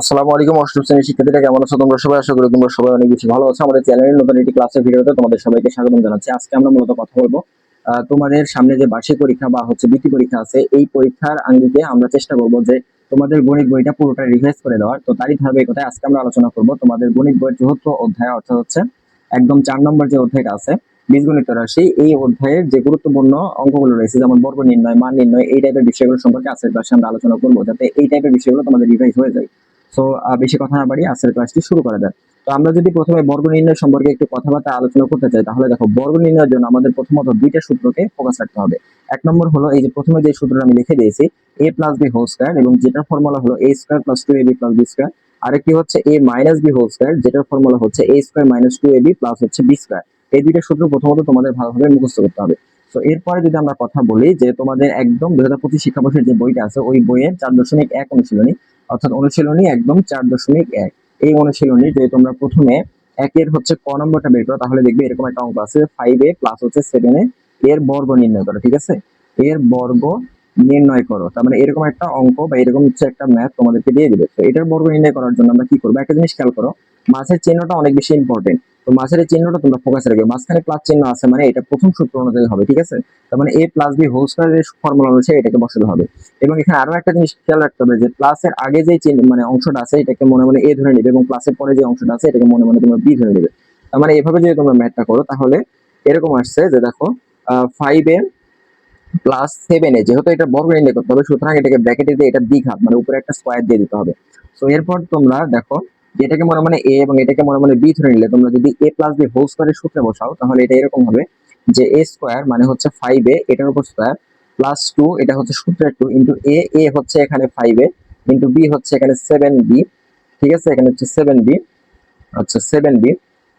আসসালামু আলাইকুম, অষ্টম শ্রেণির শিক্ষার্থীরা কেমন আছো তোমরা? সবাই আশা করি তোমরা সবাই অনেক বেশি ভালো আছো। আমাদের চ্যানেলের নতুন একটি ক্লাসের ভিডিওতে তোমাদের সবাইকে স্বাগতম জানাচ্ছি। আজকে আমরা মূলত কথা বলব তোমাদের সামনে যে বার্ষিক পরীক্ষা বা হচ্ছে বৃত্তি পরীক্ষা আছে, এই পরীক্ষার আঙ্গিকে আমরা চেষ্টা করব যে তোমাদের গণিত বইটা পুরোটা রিভাইজ করে দেওয়ার। তো তারই ধারাবাহিকতায় আজকে আমরা আলোচনা করব। তোমাদের গণিত বইয়ের চতুর্থ অধ্যায় অর্থাৎ হচ্ছে একদম চার নম্বর যে অধ্যায়টা আছে, বীজগণিত রাশি, এই অধ্যায়ের যে গুরুত্বপূর্ণ অঙ্কগুলো রয়েছে, যেমন বর্গ নির্ণয়, মান নির্ণয়, এই টাইপের বিষয়গুলো সম্পর্কে আজকের ক্লাসে আমরা আলোচনা করব, যাতে এই টাইপের বিষয়গুলো তোমাদের রিভাইজ হয়ে যায়। তো বেশি কথা না বাড়িয়ে আজকের ক্লাসটি শুরু করা যাক। তো আমরা যদি প্রথমে বর্গ নির্ণয় সম্পর্কে একটু কথাবার্তা আলোচনা করতে চাই, তাহলে দেখো, বর্গ নির্ণয়ের জন্য আমাদের প্রথমত দুইটা সূত্রকে ফোকাস রাখতে হবে। এক নম্বর হলো, এই যে প্রথমে যে সূত্রটা আমি লিখে দিয়েছি A plus B whole square এবং যেটার ফর্মুলা হলো A square plus two A B plus B square আরেকটি হচ্ছে A minus B whole square যেটার ফর্মুলা হচ্ছে A square minus two A B plus হচ্ছে বি স্কয়ার এই দুইটা সূত্র প্রথমত তোমাদের ভালোভাবে মুখস্থ করতে হবে। তো এরপরে যদি আমরা কথা বলি যে তোমাদের একদম দুই হাজার পঁচিশ শিক্ষাবর্ষের যে বইটা আছে, ওই বইয়ের চার দশমিক এক অনুশীলনী অর্থাৎ অনুশীলনী একদম চার দশমিক এক। এই অনুশীলনী যদি তোমরা প্রথমে একের হচ্ছে ক নম্বরটা বের করো, তাহলে দেখবে এরকম একটা অঙ্ক আছে। ফাইভ এ প্লাস হচ্ছে সেভেন এ এর বর্গ নির্ণয় করো, ঠিক আছে? এর বর্গ নির্ণয় করো। তার মানে এরকম একটা অঙ্ক বা এরকম হচ্ছে একটা ম্যাথ তোমাদেরকে দিয়ে দিবে। তো এটার বর্গ নির্ণয় করার জন্য আমরা কি করব? একটা জিনিস খেয়াল করো, মাছের চিহ্নটা অনেক বেশি ইম্পর্টেন্ট তো মাছের এই চিহ্নটা তোমরা ফোকাস রাখবে মাঝখানে প্লাস চিহ্ন আছে মানে এটা প্রথম সূত্র অনুযায়ী হবে, ঠিক আছে? তার মানে এ প্লাস বি হোল স্কয়ারের ফর্মুলা অনুযায়ী এটাকে বসাতে হবে। এবং এখানে আরও একটা জিনিস খেয়াল রাখতে হবে যে প্লাসের আগে যে চিহ্ন মানে অংশটা আছে, এটাকে মনে মনে এ ধরে নেবে এবং প্লাসের পরে যে অংশটা আছে, এটাকে মনে মনে তোমরা বি ধরে নেবে। তার মানে এভাবে যদি তোমরা ম্যাথটা করো, তাহলে এরকম আসছে যে দেখো ফাইভ এ প্লাস সেভেন যেহেতু এটা বর্গ নির্ণয় করতে হবে, সুতরাং এটাকে ব্র্যাকেটে দিয়ে এটা দ্বিঘাত মানে উপরে একটা স্কোয়ার দিয়ে দিতে হবে। তো এরপর তোমরা দেখো এটাকে মনে মনে এ এবং এটাকে মনে মনে বি ধরে নিলে তোমরা যদি এ প্লাস বি হোল স্কোয়ারের সূত্রে বসাও, তাহলে এটা এরকম হবে যে এ স্কোয়ার মানে হচ্ছে ফাইভ এ এটার উপর স্কোয়ার প্লাস টু এটা হচ্ছে সূত্রের টু ইন্টু এ এ হচ্ছে এখানে ফাইভ এ ইন্টু বি হচ্ছে এখানে সেভেন বি ঠিক আছে? এখানে হচ্ছে সেভেন বি আচ্ছা সেভেন বি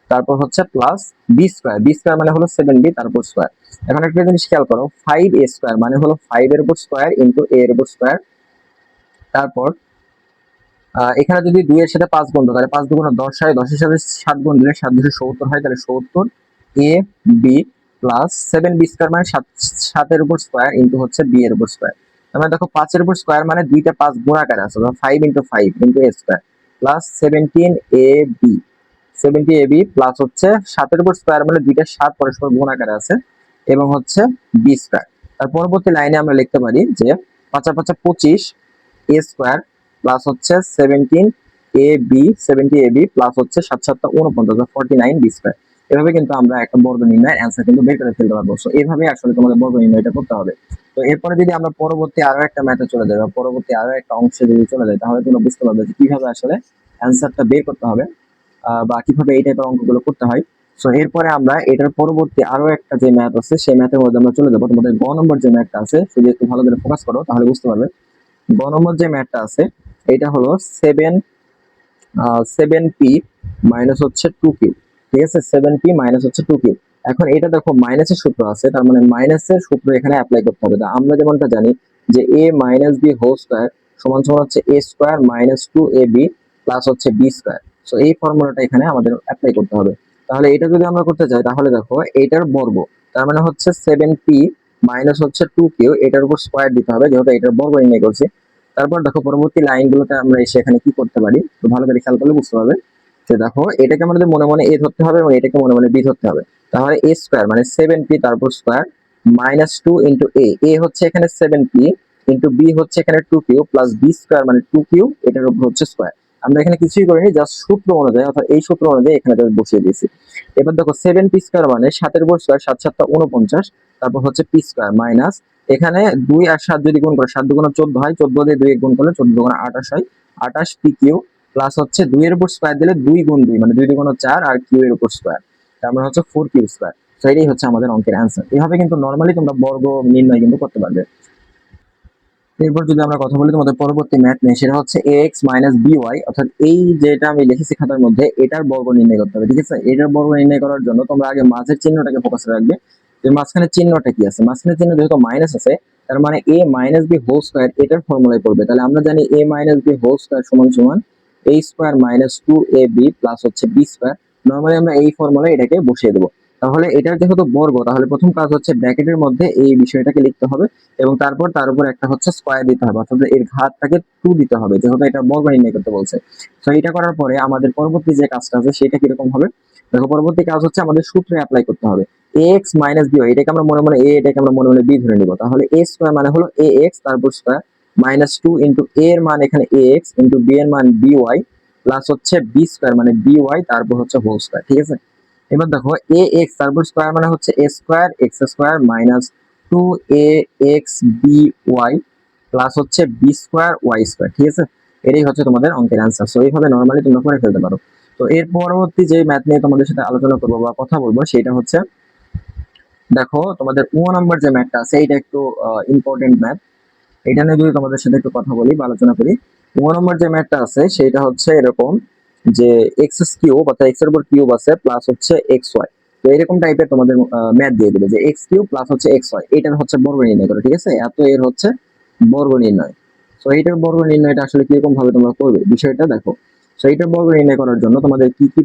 তারপর হচ্ছে plus B square B square মানে হলো সেভেন বি তারপর স্কোয়ার এখন একটা জিনিস খেয়াল করো ফাইভ এ স্কোয়ার মানে হলো ফাইভ এর উপর স্কোয়ার ইন্টু এ এর উপর স্কোয়ার তারপর এখানে যদি দুই এর সাথে পাঁচ গুণ তাহলে পাঁচ দুগুণ দশ হয়। দশের সাথে সাত গুণ দিলে সাত দুশো সত্তর হয়, তাহলে সত্তর A B plus seven B square মানে সাত, সাতের উপর স্কোয়ার ইন্টু হচ্ছে বি এর উপর স্কোয়ার তার দেখো পাঁচের উপর স্কোয়ার মানে দুইটা পাঁচ গুণ আকারে আছে five into five into A square plus seventeen A B seventy A B plus হচ্ছে সাতের উপর স্কোয়ার মানে দুইটা সাত পরস্পর গুণ আকারে আছে এবং হচ্ছে বি স্কোয়ার তার পরবর্তী লাইনে আমরা লিখতে পারি যে পাঁচা পাঁচা পঁচিশ এ স্কোয়ার প্লাস হচ্ছে seventeen A B seventy A B plus হচ্ছে সাত সাতটা উনপঞ্চাশ ফর্টি নাইন বি স্কোয়ার এভাবে কিন্তু আমরা একটা বর্গ নির্ণয়ের অ্যান্সার কিন্তু বের করে ফেলতে পারব। সো এইভাবে আসলে তোমাদের বর্গ নির্ণয়টা করতে হবে। তো, এরপরে যদি আমরা পরবর্তী আরও একটা ম্যাথে চলে যাই বা পরবর্তী আরও একটা অংশে যদি চলে যাই, তাহলে তোমরা বুঝতে পারবে যে কীভাবে আসলে অ্যান্সারটা বের করতে হবে বা কীভাবে এই টাইপের অঙ্কগুলো করতে হয়। সো এরপরে আমরা এটার পরবর্তী আরও একটা যে ম্যাথ আছে, সেই ম্যাথের মধ্যে আমরা চলে যাব। তোমাদের গ নম্বর যে ম্যাথটা আছে যদি একটু ভালো করে ফোকাস করো, তাহলে বুঝতে পারবে। গ নম্বর যে ম্যাথটা আছে এটা হলো সেভেন সেভেন পি মাইনাস হচ্ছে টু কিউ ঠিক আছে? সেভেন পি মাইনাস হচ্ছে টু কিউ এখন এটা দেখো মাইনাসের সূত্র আছে, তার মানে মাইনাসের সূত্র এখানে অ্যাপ্লাই করতে হবে। আমরা যেমনটা জানি যে A minus B whole square সমান সমান হচ্ছে A square minus two A B plus হচ্ছে বি স্কোয়ার সো এই ফর্মুলাটা এখানে আমাদের অ্যাপ্লাই করতে হবে। তাহলে এটা যদি আমরা করতে চাই তাহলে দেখো, এটার বর্গ, তার মানে হচ্ছে সেভেন পি মাইনাস হচ্ছে টু কিউ এটার উপর স্কোয়ার দিতে হবে, যেহেতু এটার বর্গ নির্ণয় করছি। তারপর দেখো, পরবর্তী লাইনগুলোতে আমরা এসে এখানে কি করতে পারি? ভালো করে খেয়াল করলে বুঝতে পারবে যে দেখো, এটাকে আমাদের মনে মনে এ ধরতে হবে এবং এটাকে মনে মনে বি ধরতে হবে। তাহলে এ স্কোয়ার মানে সেভেন পি তারপর square minus two into A A হচ্ছে এখানে সেভেন পি ইন্টু বি হচ্ছে এখানে two Q plus B square মানে টু কিউ এটার উপর হচ্ছে স্কোয়ার আমরা এখানে কিছুই করিনি জাস্ট সূত্র অনুযায়ী, অর্থাৎ এই সূত্র অনুযায়ী এখানে বসিয়ে দিয়েছি। এবার দেখো সেভেন পি স্কোয়ার মানে সাতের উপর স্কোয়ার সাত সাতটা উনপঞ্চাশ তারপর হচ্ছে পি স্কোয়ার মাইনাস এখানে দুই আর সাত যদি গুণ করে, সাত দুগুণ চোদ্দ হয়, চোদ্দ দিয়ে দুই গুণ করলে চোদ্দ গুণ আঠাশ হয়। আঠাশ পি কিউ প্লাস হচ্ছে দুই এর উপর স্কোয়ার দিলে দুই গুণ দুই মানে দুই দুগুণ চার আর কিউ এর উপর স্কোয়ার তার মানে হচ্ছে ফোর কিউ স্কোয়ার তো এটাই হচ্ছে আমাদের অঙ্কের অ্যান্সার এভাবে কিন্তু নর্মালি তোমরা বর্গ নির্ণয় কিন্তু করতে পারবে। এরপর যদি আমরা কথা বলি তোমাদের পরবর্তী ম্যাথ নিয়ে, সেটা হচ্ছে A X minus B Y অর্থাৎ এই যেটা আমি লিখেছি খাতার মধ্যে, এটার বর্গ নির্ণয় করতে হবে, ঠিক আছে? এটার বর্গ নির্ণয় করার জন্য তোমরা আগে মাঝের চিহ্নটাকে ফোকাস রাখবে। মাঝখানে চিহ্নটা কি আছে? মাঝখানে চিহ্ন যেহেতু মাইনাস আছে, তার মানে A minus B whole square এটার ফর্মুলায় পড়বে। তাহলে আমরা জানি A minus B whole square সমান সমান A square minus two A B plus হচ্ছে বি স্কোয়ার নর্মালি আমরা এই ফর্মুলায় এটাকে বসিয়ে দেবো। তাহলে এটার যেহেতু বর্গ, তাহলে প্রথম কাজ হচ্ছে ব্র্যাকেটের মধ্যে এই বিষয়টাকে লিখতে হবে এবং তারপর তার উপর একটা হচ্ছে স্কোয়ার দিতে হবে, অর্থাৎ এর ঘাতটাকে টু দিতে হবে, যেহেতু এটা বর্গ নির্ণয় করতে বলছে। তো এটা করার পরে আমাদের পরবর্তী যে কাজটা আছে, সেটা কীরকম হবে? দেখো, পরবর্তী কাজ হচ্ছে আমাদের সূত্রে অ্যাপ্লাই করতে হবে। এক্স মাইনাস বি এটাকে আমরা মনে মনে এ এটাকে আমরা মনে মনে বি ধরে নিব। তাহলে এ স্কোয়ার মানে হলো এ এক্স তারপর square minus two into A এর মান এখানে এ এক্স ইন্টু বি এর মান বি ওয়াই প্লাস হচ্ছে বি স্কোয়ার মানে বি ওয়াই তারপর হচ্ছে হোল স্কোয়ার ঠিক আছে? এবার দেখো এ এক্স তারপর স্কোয়ার মানে হচ্ছে A square X square minus two A X B Y plus হচ্ছে বি স্কোয়ার ওয়াই স্কোয়ার ঠিক আছে? এটাই হচ্ছে তোমাদের অঙ্কের অ্যান্সার সো এইভাবে নর্মালি তোমরা করে ফেলতে পারো। তো, এর পরবর্তী যে ম্যাথ নিয়ে তোমাদের সাথে আলোচনা করব বা কথা বলব, সেটা হচ্ছে, দেখো, তোমাদের ও নম্বর যে ম্যাথটা আছে এটা একটু ইম্পর্টেন্ট ম্যাথ এটা নিয়ে যদি তোমাদের সাথে একটু কথা বলি বা আলোচনা করি, ও নম্বর যে ম্যাথটা আছে, সেটা হচ্ছে এরকম যে এক্স কিউব অর্থাৎ এক্সের উপর কিউব আছে প্লাস হচ্ছে এক্স ওয়াই তো এরকম টাইপের তোমাদের ম্যাথ দিয়ে দেবে যে এক্স কিউব প্লাস হচ্ছে এক্স ওয়াই এটার হচ্ছে বর্গ নির্ণয় করো, ঠিক আছে? এত এর হচ্ছে বর্গ নির্ণয়। তো এইটার বর্গ নির্ণয়টা আসলে কীরকম ভাবে তোমরা করবে? বিষয়টা দেখো। তো এইটার বর্গ নির্ণয় করার জন্য তোমাদের কি কি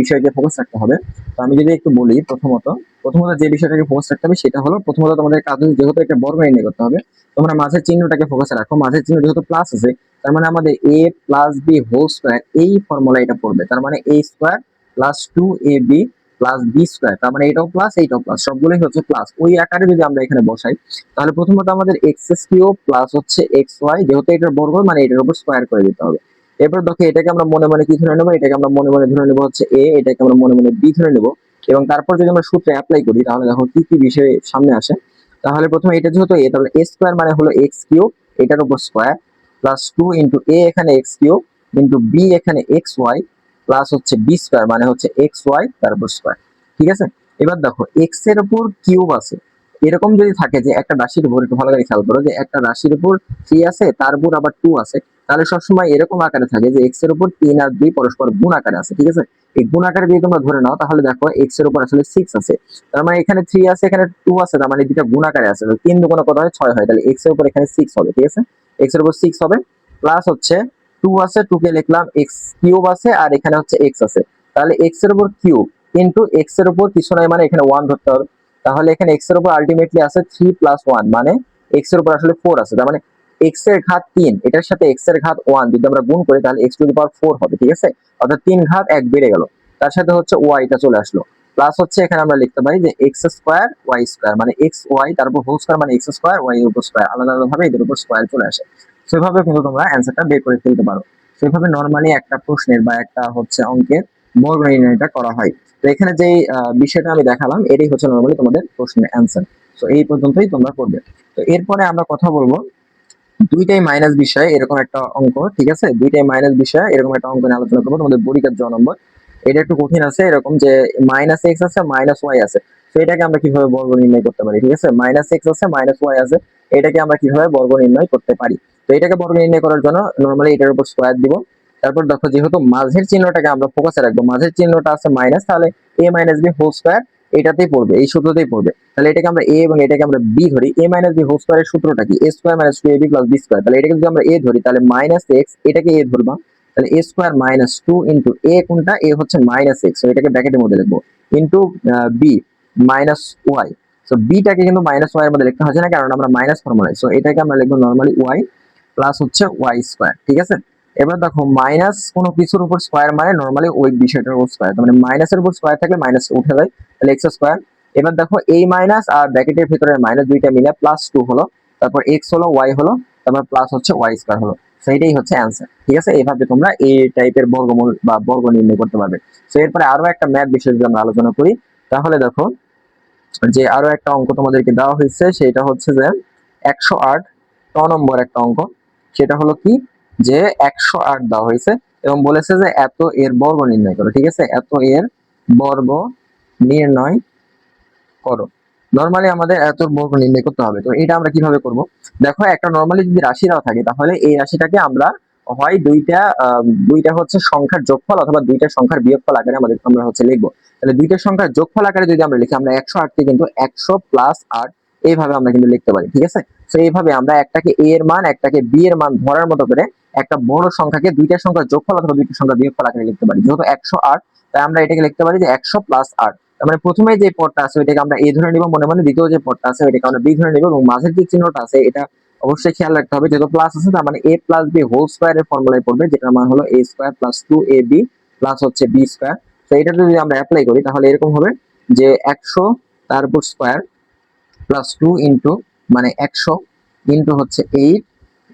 বিষয়কে ফোকাস রাখতে হবে? তো আমি যদি একটু বলি প্রথমত প্রথমত যে বিষয়টাকে ফোকাস রাখতে হবে সেটা হলো প্রথমত তোমাদের কাজ যেহেতু একটা বর্গ নির্ণয় করতে হবে, তোমরা মাঝের চিহ্নটাকে ফোকাসে রাখো। মাঝের চিহ্ন যেহেতু প্লাস আছে তার মানে আমাদের a plus b whole square এই ফর্মুলা এটা পড়বে। তার মানে a square plus two a b plus b square তার মানে এটাও প্লাস এইটাও প্লাস সবগুলোই হচ্ছে প্লাস ওই আকারে যদি আমরা এখানে বসাই, তাহলে প্রথমত আমাদের এক্স এস কিউব প্লাস হচ্ছে এক্স ওয়াই যেহেতু এটার বর্গ মানে এটার উপর স্কোয়ার করে দিতে হবে। এরপর দেখো, এটাকে আমরা মনে মনে কি ধরে নেব? এটাকে আমরা মনে মনে ধরে নেব হচ্ছে এ এটাকে আমরা মনে মনে বি ধরে নেব। এবং তারপর যদি আমরা সূত্রে অ্যাপ্লাই করি, তাহলে দেখো কি কি বিষয় সামনে আসে? তাহলে প্রথমে এটা যেহেতু এ তাহলে এ স্কোয়ার মানে হলো এক্স কিউব এটার উপর square plus two into a এখানে এক্স কিউব ইন্টু বি এখানে এক্স ওয়াই প্লাস হচ্ছে বি স্কোয়ার মানে হচ্ছে এক্স ওয়াই তার উপর স্কোয়ার ঠিক আছে? এবার দেখো এক্সের উপর কিউব আছে। এরকম যদি থাকে যে একটা রাশির উপর, একটু ভালো করে খেয়াল করো, যে একটা রাশির উপর থ্রি আছে, তার উপর আবার টু আছে, তাহলে সবসময় এরকম আকারে থাকে যে এক্সের উপর তিন আর দুই পরস্পর গুণ আকারে আছে, ঠিক আছে? এই গুণ আকারে যদি তোমরা ধরে নাও, তাহলে দেখো এক্সের উপর আসলে সিক্স আছে। তার মানে এখানে থ্রি আছে, এখানে টু আছে, তার মানে দুটা গুণ আকারে আছে। তিন দুগুণ কত হয়? ছয় হয়। তাহলে এক্সের উপর এখানে সিক্স হবে, ঠিক আছে? এক্সের উপর সিক্স হবে প্লাস হচ্ছে আছে কে লিখলাম কিউব আছে, আর এখানে হচ্ছে আছে। তাহলে এর উপর কিউব এর উপর কিছু মানে এখানে ধরতে হবে। তাহলে এখানে এর উপর আলটিমেটলি আছে থ্রি প্লাস ওয়ান মানে এক্সের উপর আসলে ফোর আছে। তার মানে এক্সের ঘাত তিন, এটার সাথে এক্সের ঘাত ওয়ান যদি আমরা গুণ করি, তাহলে x to the power four হবে, ঠিক আছে? অর্থাৎ তিন ঘাত এক বেড়ে গেল। তার সাথে হচ্ছে ওয়াইটা চলে আসলো। প্লাস হচ্ছে এখানে আমরা লিখতে পারি যে এক্স স্কোয়ার ওয়াই স্কোয়ার মানে এক্স ওয়াই তারপর হোল স্কোয়ার মানে এক্স স্কোয়ার ওয়াই এর উপর স্কোয়ার আলাদা আলাদা ভাবে এদের উপর স্কোয়ার চলে আসে। সেভাবে কিন্তু তোমরা অ্যান্সারটা বের করে ফেলতে পারো। সেভাবে নর্মালি একটা প্রশ্নের বা একটা হচ্ছে অঙ্কের বর্গ নির্ণয়টা করা হয়। তো এখানে যে বিষয়টা আমি দেখালাম, এটাই হচ্ছে নর্মালি তোমাদের প্রশ্নের অ্যান্সার তো এই পর্যন্তই তোমরা করবে। তো এরপরে আমরা কথা বলব দুইটাই মাইনাস বিষয় এরকম একটা অঙ্ক, ঠিক আছে? দুইটাই মাইনাস বিষয় এরকম একটা অঙ্ক নিয়ে আলোচনা করব। তোমাদের পরীক্ষার জ নম্বর এটা একটু কঠিন আছে, এরকম যে মাইনাস এক্স আছে মাইনাস ওয়াই আছে। তো এটাকে আমরা কীভাবে বর্গ নির্ণয় করতে পারি, ঠিক আছে? মাইনাস এক্স আছে মাইনাস ওয়াই আছে, এটাকে আমরা কীভাবে বর্গ নির্ণয় করতে পারি? তো, এটাকে বর্গ নির্ণয় করার জন্য নর্মালি এটার উপর স্কোয়ার দিব। তারপর দেখো, যেহেতু মাঝের চিহ্নটাকে আমরা ফোকাসে রাখব, মাঝের চিহ্নটা আছে মাইনাস তাহলে a minus b whole square এটাতেই পড়বে, এই সূত্রতেই পড়বে। তাহলে এটাকে আমরা এ এবং এটাকে আমরা বি ধরি এ মাইনাস বি হোল স্কোয়ারের সূত্রটা কি? A square minus two a b plus b square তাহলে এটাকে যদি আমরা এ ধরি, তাহলে মাইনাস এক্স এটাকে এ ধরবা। তাহলে a square minus two into a কোনটা? এ হচ্ছে মাইনাস এক্স এটাকে ব্র্যাকেটের মধ্যে লিখব। Into b minus y so বিটাকে কিন্তু মাইনাস ওয়াই এর মধ্যে লিখতে হচ্ছে না কারণ আমরা মাইনাস ফর্মুলায় সো এটাকে আমরা লিখব নর্মালি ওয়াই প্লাস হচ্ছে ওয়াই স্কোয়ার ঠিক আছে? এবার দেখো মাইনাস কোনো কিছুর উপর স্কোয়ার মানে নর্মালি ওই বিষয়টার উপর স্কোয়ার মানে মাইনাসের উপর স্কোয়ার থাকলে মাইনাস উঠে যায়, তাহলে এক্স স্কোয়ার এবার দেখো এই মাইনাস আর ব্র্যাকেটের ভিতরে মাইনাস দুইটা মিলে প্লাস টু হলো, তারপর এক্স হলো ওয়াই হলো, তারপর প্লাস হচ্ছে ওয়াই স্কোয়ার হলো। সেইটাই হচ্ছে অ্যান্সার ঠিক আছে? এইভাবে তোমরা এই টাইপের বর্গমূল বা বর্গ নির্ণয় করতে পারবে। তো এরপরে আরও একটা ম্যাথ বিষয় যদি আমরা আলোচনা করি, তাহলে দেখো যে আরও একটা অঙ্ক তোমাদেরকে দেওয়া হয়েছে, সেটা হচ্ছে যে একশো আট নম্বর একটা অঙ্ক, সেটা হলো কি? যে একশো আট দেওয়া হয়েছে এবং বলেছে যে এত এর বর্গ নির্ণয় করো, ঠিক আছে? এত এর বর্গ নির্ণয় করো। নর্মালি আমাদের এত বর্গ নির্ণয় করতে হবে, তো এটা আমরা কীভাবে করব? দেখো, একটা নর্মালি যদি রাশি দেওয়া থাকে, তাহলে এই রাশিটাকে আমরা হয় দুইটা দুইটা হচ্ছে সংখ্যার যোগফল অথবা দুইটা সংখ্যার বিয়োগফল আকারে আমাদের আমরা হচ্ছে লিখব। তাহলে দুইটা সংখ্যার যোগফল আকারে যদি আমরা লিখি, আমরা একশো আটকে কিন্তু একশো প্লাস আট, এইভাবে আমরা কিন্তু লিখতে পারি, ঠিক আছে? তো এইভাবে আমরা একটাকে এ এর মান, একটাকে বি এর মান ধরার মতো করে একটা বড় সংখ্যাকে দুইটা সংখ্যার যোগফল অথবা দুইটা সংখ্যার বিয়োগফল আকারে লিখতে পারি। যেহেতু একশো আট, তাই আমরা এটাকে লিখতে পারি যে একশো প্লাস আট। মানে প্রথমে যে পদটা আছে, ওইটাকে আমরা এ ধরে নিব, মনে মনে দ্বিতীয় যে পদটা আছে, ওইটাকে আমরা বি ধরে নিব এবং মাঝের যে চিহ্নটা আছে, এটা অবশ্যই খেয়াল রাখতে হবে। যেহেতু প্লাস আছে, তার মানে এ প্লাস বি হোল স্কোয়ারের ফর্মুলায় পড়বে, যেটার মান হলো a square plus two a b plus হচ্ছে বি স্কোয়ার তো এটা যদি আমরা অ্যাপ্লাই করি, তাহলে এরকম হবে যে একশো তার উপর স্কোয়ার প্লাস টু ইন্টু মানে একশো ইন্টু হচ্ছে এইট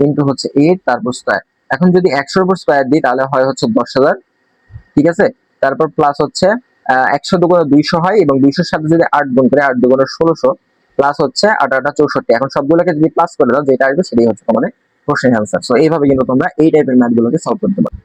ইন্টু হচ্ছে এইট তারপর স্কোয়ার এখন যদি একশোর উপর স্কোয়ার দিই, তাহলে হয় হচ্ছে দশ হাজার, ঠিক আছে? তারপর প্লাস হচ্ছে একশো দুগুণ দুইশো হয় এবং দুইশোর সাথে যদি আট গুণ করে, আট দুগুণ ষোলোশো প্লাস হচ্ছে আট আটা চৌষট্টি। এখন সবগুলোকে যদি প্লাস করে দাও, যেটা আসবে সেটাই হচ্ছে তোমাদের প্রশ্নের অ্যান্সার সো এইভাবে কিন্তু তোমরা এই টাইপের ম্যাথ গুলোকে সলভ করতে পারো।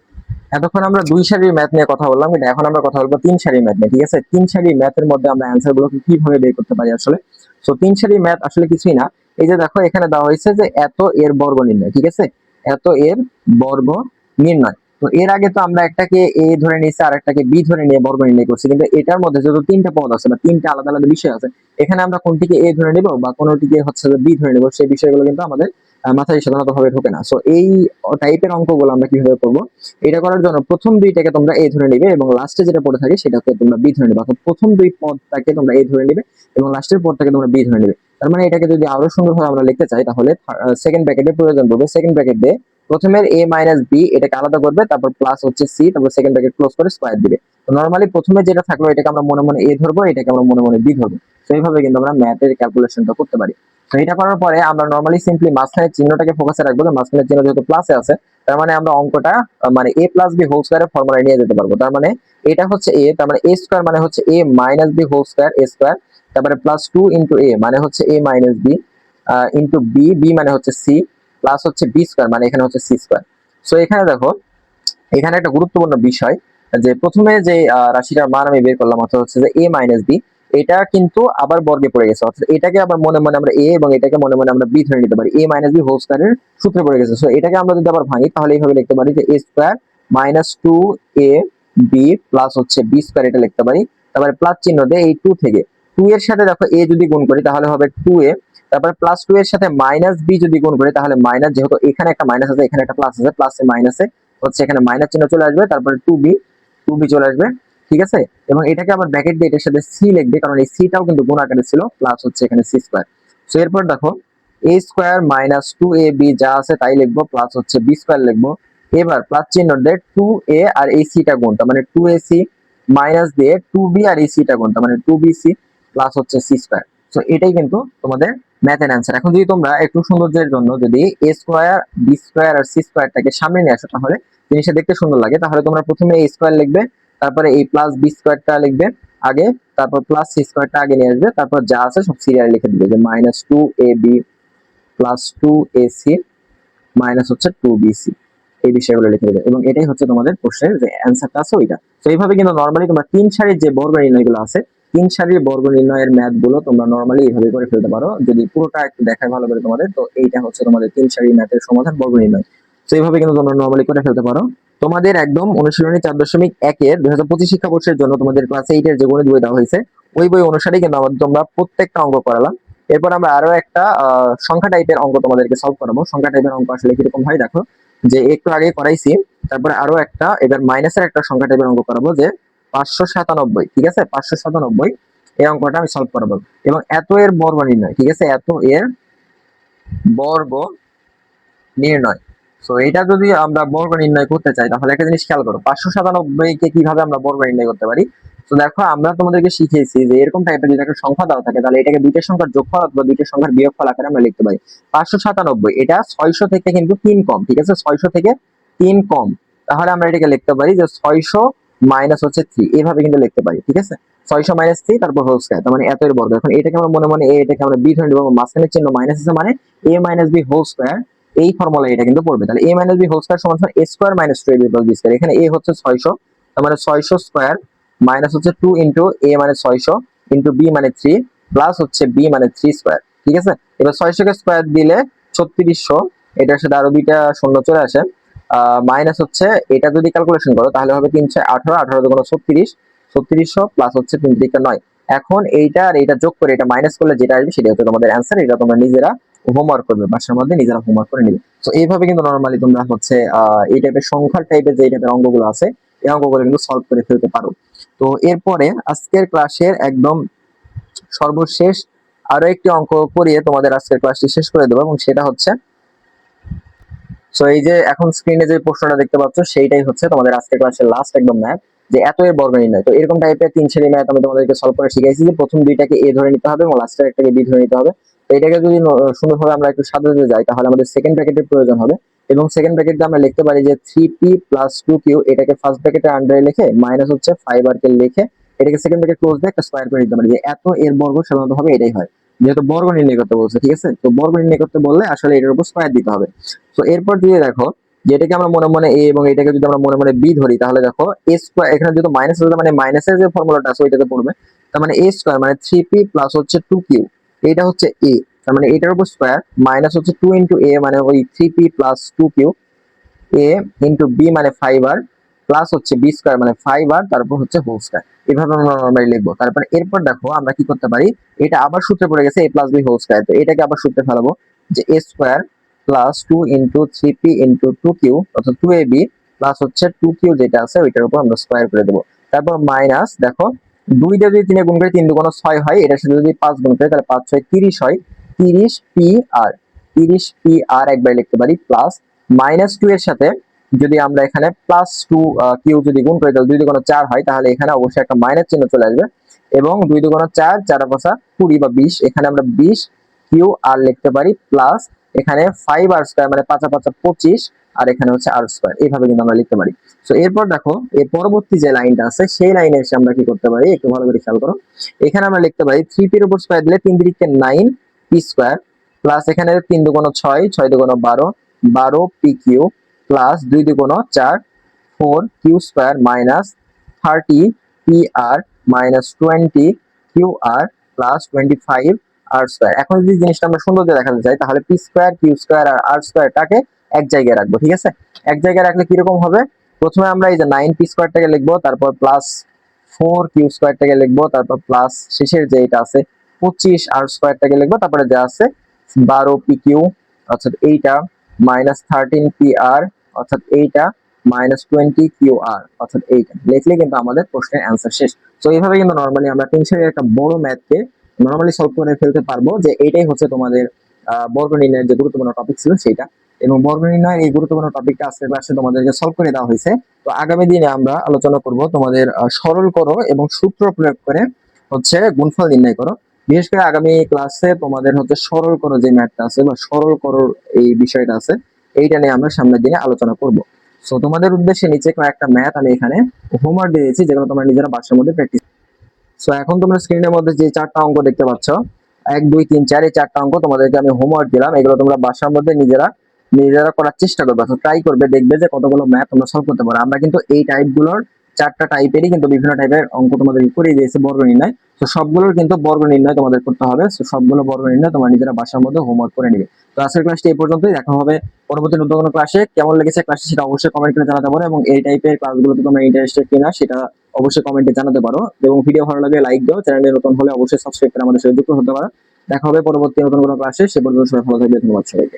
এতক্ষণ আমরা দুই সারির ম্যাথ নিয়ে কথা বললাম, কিন্তু এখন আমরা কথা বলব তিন সারির ম্যাথ নিয়ে, ঠিক আছে? তিন সারির ম্যাথের মধ্যে আমরা অ্যান্সার গুলোকে কীভাবে বের করতে পারি আসলে? সো তিন সারির ম্যাথ আসলে কিছুই না। এই যে দেখো, এখানে দেওয়া হয়েছে যে এত এর বর্গ নির্ণয়, ঠিক আছে? এত এর বর্গ নির্ণয়। তো এর আগে তো আমরা একটাকে এ ধরে নিয়েছি আর একটাকে বি ধরে নিয়ে বর্গ নির্ণয় করছি। কিন্তু এটার মধ্যে যেহেতু তিনটা পদ আছে বা তিনটা আলাদা আলাদা বিষয় আছে, এখানে আমরা কোনটিকে এ ধরে নিব বা কোনটিকে হচ্ছে বি ধরে নিব, সেই বিষয়গুলো কিন্তু আমাদের মাথায় সাধারণত ভাবে ঢোকে না। সো এই টাইপের অঙ্কগুলো আমরা কীভাবে করব? এটা করার জন্য প্রথম দুইটাকে তোমরা এ ধরে নিবে এবং লাস্টে যেটা পড়ে থাকে সেটাকে তোমরা বি ধরে নিবে। অর্থাৎ প্রথম দুই পদটাকে তোমরা এ ধরে নিবে এবং লাস্টের পদটাকে তোমরা বি ধরে নিবে। তার মানে এটাকে যদি আরও সুন্দরভাবে আমরা লিখতে চাই, তাহলে সেকেন্ড ব্র্যাকেটের প্রয়োজন পড়বে সেকেন্ড ব্র্যাকেট দিয়ে প্রথমে এ মাইনাস বি এটাকে আলাদা করবে, তারপর প্লাস হচ্ছে সি তারপর সেকেন্ড ব্র্যাকেট ক্লোজ করে স্কোয়ার দিবে। তো নর্মালি প্রথমে যেটা থাকল এটাকে আমরা মনে মনে এ ধরবো, এটাকে আমরা মনে মনে বি ধরবো। সেইভাবে কিন্তু আমরা ম্যাথের ক্যালকুলেশনটা করতে পারি। তো এটা করার পরে আমরা নর্মালি সিম্পলি মাঝখানের চিহ্নটাকে ফোকাসে রাখব মাঝখানের চিহ্ন যেহেতু প্লাসে আছে, তার মানে আমরা অঙ্কটা মানে এ প্লাস বি হোল স্কোয়ারের ফর্মুলায় নিয়ে যেতে পারব। তার মানে এটা হচ্ছে এ তার মানে এ স্কোয়ার মানে হচ্ছে a minus b whole square a square তারপরে প্লাস টু ইন্টু এ মানে হচ্ছে a minus b into b b মানে হচ্ছে সি প্লাস হচ্ছে বি স্কোয়ার মানে এখানে হচ্ছে সি স্কোয়ার সো এখানে দেখো, এখানে একটা গুরুত্বপূর্ণ বিষয় যে প্রথমে যে রাশিটার মান আমি বের করলাম, অর্থাৎ হচ্ছে যে এ মাইনাস বি এটা কিন্তু আবার বর্গে পড়ে গেছে। অর্থাৎ এটাকে আবার মনে মনে আমরা এ এবং এটাকে মনে মনে আমরা বি ধরে নিতে পারি। এ মাইনাস বি হোল স্কোয়ারের সূত্রে পড়ে গেছে। সো এটাকে আমরা যদি আবার ভাঙি, তাহলে এইভাবে লিখতে পারি যে a square minus two a b plus হচ্ছে বি স্কোয়ার এটা লিখতে পারি। তারপরে প্লাস চিহ্ন দিয়ে এই টু থেকে। টু এর সাথে দেখো এ যদি গুণ করি, তাহলে হবে টু এ তারপরে প্লাস টু এর সাথে মাইনাস বি যদি গুণ করি, তাহলে মাইনাস যেহেতু এখানে একটা মাইনাস আছে, এখানে একটা প্লাস আছে প্লাসে মাইনাসে হচ্ছে এখানে মাইনাস চিহ্ন চলে আসবে। তারপরে টু বি টু বি চলে আসবে। ঠিক আছে? এবং এটাকে আবার ব্র্যাকেট দিয়ে এটার সাথে সি লিখবে, কারণ এই সিটাও কিন্তু গুণ আকারে ছিল প্লাস হচ্ছে এখানে সি স্কোয়ার সো এরপর দেখো a square minus two a b যা আছে তাই লিখব প্লাস হচ্ছে বি স্কোয়ার লিখব। এবার প্লাস চিহ্ন দিয়ে টু এ আর এই সিটা গুণ, তার মানে টু এ সি মাইনাস দিয়ে টু বি আর এই সিটা গুণ, তার মানে টু বি সি প্লাস হচ্ছে সি স্কোয়ার সো এটাই কিন্তু তোমাদের ম্যাথের অ্যান্সার এখন যদি তোমরা একটু সৌন্দর্যের জন্য যদি এ স্কোয়ার বি স্কোয়ার আর সি স্কোয়ারটাকে সামনে নিয়ে আসো তাহলে জিনিসটা দেখতে সুন্দর লাগে। তাহলে তোমরা প্রথমে এ স্কোয়ার লিখবে তারপরে এই প্লাস বি স্কোয়ারটা লিখবে আগে, তারপর প্লাস সি স্কোয়ারটা আগে নিয়ে আসবে, তারপর যা আছে সব সিরিয়াল লিখে দিবে। যে minus two a b plus two a c minus হচ্ছে টু বি সি এই বিষয়গুলো লিখে দেবে। এবং এটাই হচ্ছে তোমাদের প্রশ্নের যে অ্যান্সারটা আছে ওইটা। তো এইভাবে কিন্তু নর্মালি তোমরা তিন সারির যে বর্গ নির্ণয়গুলো আছে, তিন সারির বর্গ নির্ণয়ের ম্যাথগুলো তোমরা নর্মালি এইভাবে করে ফেলতে পারো। যদি পুরোটা একটু দেখায় ভালো করে তোমাদের, তো এইটা হচ্ছে তোমাদের তিন সারির ম্যাথের সমাধান বর্গ নির্ণয়। তো এইভাবে কিন্তু তোমরা নর্মালি করে ফেলতে পারো। তোমাদের একদম অনুশীলনী চার দশমিক একের দুই হাজার পঁচিশ শিক্ষাবর্ষের জন্য তোমাদের ক্লাস এইটের যে গণিত বই দেওয়া হয়েছে, ওই বই অনুসারে কিন্তু আমাদের তোমরা প্রত্যেকটা অঙ্ক করালাম। এরপর আমরা আরও একটা সংখ্যা টাইপের অঙ্ক তোমাদেরকে সলভ করাবো। সংখ্যা টাইপের অঙ্ক আসলে কীরকম হয় দেখো, যে একটু আগে করাইছি, তারপরে আরও একটা, এবার মাইনাসের একটা সংখ্যা টাইপের অঙ্ক করাবো, যে পাঁচশো সাতানব্বই, ঠিক আছে? পাঁচশো সাতানব্বই, এই অঙ্কটা আমি সলভ করাবো। এবং এত এর বর্গ নির্ণয়, ঠিক আছে? এত এর বর্গ নির্ণয়। সো এটা যদি আমরা বর্গ নির্ণয় করতে চাই, তাহলে একটা জিনিস খেয়াল করো, পাঁচশো সাতানব্বই কে কীভাবে আমরা বর্গ নির্ণয় করতে পারি? তো দেখো, আমরা তোমাদেরকে শিখিয়েছি যে এরকম টাইপের যদি একটা সংখ্যা দেওয়া থাকে, তাহলে এটাকে দুইটা সংখ্যার যোগফল অথবা দুইটা সংখ্যার বিয়োগফল আকারে আমরা লিখতে পারি। পাঁচশো সাতানব্বই, এটা ছয়শো থেকে কিন্তু তিন কম, ঠিক আছে? ছয়শো থেকে তিন কম। তাহলে আমরা এটাকে লিখতে পারি যে ছয়শো মাইনাস হচ্ছে থ্রি এভাবে কিন্তু লিখতে পারি, ঠিক আছে? ছয়শো মাইনাস থ্রি তারপর হোল স্কয়ার তার মানে এত এর বর্গ। এখন এটাকে আমরা মনে মনে, এটাকে আমরা বি ধরে নিব, মাঝখানের চিহ্ন মাইনাস আছে মানে a minus b whole square এই ফর্মুলা এটা কিন্তু পড়বে। তাহলে a minus b whole square সমান সমান a square minus two a b plus square এখানে এ হচ্ছে ছয়শো, তার মানে ছয়শো স্কয়ার মাইনাস হচ্ছে টু ইন্টু এ মানে ছয়শো ইন্টু বি মানে থ্রি প্লাস হচ্ছে বি মানে থ্রি স্কয়ার ঠিক আছে? এবার ছয়শোকে স্কয়ার দিলে ছত্রিশশো, এটার সাথে আরও দুইটা শূন্য চলে আসে। মাইনাস হচ্ছে, এটা যদি ক্যালকুলেশন করো, তাহলে হবে তিনশো আঠারো আঠারো দুগুণ ছত্রিশ, ছত্রিশশো প্লাস হচ্ছে তিন তিরিকা নয়। এখন এইটা আর এটা যোগ করে এটা মাইনাস করলে যেটা আসবে সেটা হচ্ছে তোমাদের অ্যান্সার এটা তোমরা নিজেরা হোমওয়ার্ক করবে বাসার মধ্যে নিজেরা হোমওয়ার্ক করে নিবে। তো এইভাবে কিন্তু নর্মালি তোমরা হচ্ছে এই টাইপের সংখ্যার টাইপের যে টাইপের অঙ্কগুলো আছে, এই অঙ্কগুলো কিন্তু সলভ করে ফেলতে পারো। তো, এরপরে আজকের ক্লাসের একদম সর্বশেষ আরও একটি অঙ্ক করিয়ে তোমাদের আজকের ক্লাসটি শেষ করে দেবো এবং সেটা হচ্ছে সো এই যে এখন স্ক্রিনে যে প্রশ্নটা দেখতে পাচ্ছ, সেইটাই হচ্ছে তোমাদের আজকের ক্লাসের লাস্ট একদম ম্যাথ যে এত এর বর্গ নির্ণয় তো, এরকম টাইপের তিন শ্রেণি ম্যাথ আমি তোমাদেরকে সলভ করে শিখাইছি যে প্রথম দুইটাকে এ ধরে নিতে হবে এবং লাস্টের একটাকে বি ধরে নিতে হবে। এটাকে যদি সুন্দরভাবে আমরা একটু সাজাতে যাই, তাহলে আমাদের সেকেন্ড ব্র্যাকেটের প্রয়োজন হবে। এবং সেকেন্ড ব্র্যাকেটে আমরা লিখতে পারি যে three p plus two q এটাকে ফার্স্ট ব্র্যাকেটের আন্ডারে লিখে মাইনাস হচ্ছে ফাইভ আর কে লিখে এটাকে সেকেন্ড ব্র্যাকেট ক্লোজ দিয়ে একটা স্কোয়ার করে দিতে পারি, যে এত এর বর্গ সাধারণত হবে এটাই হয়। যেহেতু বর্গ নির্ণয় করতে বলছে, ঠিক আছে? তো বর্গ নির্ণয় করতে বললে আসলে এটার উপর স্কোয়ার দিতে হবে। তো এরপর যদি দেখো, যেটাকে আমরা মনে মনে এ এবং এটাকে যদি আমরা মনে মনে বি ধরি, তাহলে দেখো এ স্কোয়ার এখানে যেহেতু মাইনাস আছে মানে মাইনাসের যে ফর্মুলাটা আছে, ওইটাতে পড়বে। তার মানে এ স্কোয়ার মানে থ্রি পি প্লাস হচ্ছে টু কিউ এটা হচ্ছে এ তার মানে এটার উপর স্কোয়ার মাইনাস হচ্ছে টু ইন্টু এ মানে ওই three p plus two q a into b মানে ফাইভ আর প্লাস হচ্ছে বি স্কোয়ার মানে ফাইভ আর তারপর হচ্ছে হোল স্কোয়ার এভাবে আমরা নর্মালি লিখব। তারপর এরপর দেখো আমরা কি করতে পারি? এটা আবার সূত্রে পড়ে গেছে a plus b whole square তো এটাকে আবার সূত্রে ফেলাবো যে a square plus two into three p into two q অর্থাৎ টু এ বি প্লাস হচ্ছে টু কিউ যেটা আছে, ওইটার উপর আমরা স্কোয়ার করে দেবো। তারপর মাইনাস দেখো দুইটা যদি তিনে গুণ করে তিন দুগুণ ছয় হয়, এটার সাথে যদি পাঁচ গুণ করে, তাহলে পাঁচ ছয় তিরিশ হয়। তিরিশ পি আর তিরিশ পি আর একবার লিখতে পারি প্লাস মাইনাস টু এর সাথে যদি আমরা এখানে প্লাস টু কিউ যদি গুণ করি, তাহলে দুই দুগুণ চার হয়, তাহলে এখানে অবশ্যই একটা মাইনাস চিহ্ন চলে আসবে। এবং দুই দুগুণ চার চার পাঁচা কুড়ি বা বিশ, এখানে আমরা বিশ কিউ আর লিখতে পারি প্লাস এখানে ফাইভ আর স্কোয়ার মানে পাঁচা পাঁচা পঁচিশ আর এখানে হচ্ছে আর স্কোয়ার এইভাবে কিন্তু আমরা লিখতে পারি। তো এরপর দেখো, এর পরবর্তী যে লাইনটা আছে, সেই লাইনে এসে আমরা কি করতে পারি? একটু ভালো করে খেয়াল করো। এখানে আমরা লিখতে পারি থ্রি পির উপর স্কোয়ার দিলে তিন তিরিখকে নাইন পি স্কোয়ার প্লাস এখানে তিন দুগুণ ছয় ছয় দুগুণ বারো বারো পি কিউ প্লাস দুই দুগুণ চার four q square minus thirty p r minus twenty q r plus twenty five r square এখন যদি জিনিসটা আমরা সুন্দর দেখাতে চাই, তাহলে পি স্কোয়ার কিউ স্কোয়ার আর আর স্কোয়ারটাকে এক জায়গায় রাখব, ঠিক আছে? এক জায়গায় রাখলে কীরকম হবে? প্রথমে আমরা এই যে নাইন পি স্কোয়ারটাকে লিখব, তারপর প্লাস ফোর কিউ স্কোয়ারটাকে লিখব, তারপর প্লাস শেষের যে এটা আছে, পঁচিশ আর স্কোয়ারটাকে লিখব, তারপরে যা আছে, বারো পি কিউ অর্থাৎ এইটা মাইনাস থার্টিন পি আর অর্থাৎ এইটা মাইনাস টোয়েন্টি কিউ আর অর্থাৎ এইটা। লিখলে কিন্তু আমাদের প্রশ্নের অ্যান্সার শেষ। তো এইভাবে কিন্তু নর্মালি আমরা টেনশনের একটা বড় ম্যাথকে নর্মালি সলভ করে ফেলতে পারব যে এইটাই হচ্ছে তোমাদের বর্গ নির্ণয়ের যে গুরুত্বপূর্ণ টপিক ছিল সেটা এবং বর্গ নির্ণয়ের এই গুরুত্বপূর্ণ টপিকটা আজকের ক্লাসে তোমাদেরকে সলভ করে দেওয়া হয়েছে। তো আগামী দিনে আমরা আলোচনা করব তোমাদের সরল করো এবং সূত্র প্রয়োগ করে হচ্ছে গুণফল নির্ণয় করো। বিশেষ করে আগামী ক্লাসে তোমাদের হচ্ছে সরল করো যে ম্যাথটা আছে বা সরল করো এই বিষয়টা আছে, এইটা নিয়ে আমরা সামনের দিনে আলোচনা করব। সো তোমাদের উদ্দেশ্যে নিচে কয়েকটা ম্যাথ আমি এখানে হোমওয়ার্ক দিয়েছি, যেগুলো তোমরা নিজেরা বাসার মধ্যে প্র্যাকটিস সো এখন তোমরা স্ক্রিনের মধ্যে যে চারটা অঙ্ক দেখতে পাচ্ছ, এক, দুই, তিন, চার, এই চারটা অঙ্ক তোমাদেরকে আমি হোমওয়ার্ক দিলাম। এগুলো তোমরা বাসার মধ্যে নিজেরা নিজেরা করার চেষ্টা করবে, অর্থাৎ ট্রাই করবে, দেখবে যে কতগুলো ম্যাথ তোমরা সলভ করতে পারো। আমরা কিন্তু এই টাইপগুলোর চারটা টাইপেরই কিন্তু বিভিন্ন টাইপের অঙ্ক তোমাদের করে দিয়েছে বর্গ নির্ণয়। তো সবগুলোর কিন্তু বর্গ নির্ণয় তোমাদের করতে হবে। তো সবগুলো বর্গ নির্ণয় তোমরা নিজেরা বাসার মধ্যে হোমওয়ার্ক করে নিবে। তো আজকের ক্লাসটি এই পর্যন্তই। দেখা হবে পরবর্তী নতুন কোনো ক্লাসে কেমন লেগেছে ক্লাসটি সেটা অবশ্যই কমেন্ট করে জানাতে পারো এবং এই টাইপের ক্লাসগুলোতে তোমরা ইন্টারেস্টেড কিনা সেটা অবশ্যই কমেন্টে জানাতে পারো। এবং ভিডিও ভালো লাগে লাইক দাও। চ্যানেলে নতুন হলে অবশ্যই সাবস্ক্রাইব করে আমাদের সাথে যুক্ত হতে পারো। দেখা হবে পরবর্তী নতুন কোনো ক্লাসে সে পর্যন্ত সবাই ভালো থাকবে। ধন্যবাদ সবাইকে।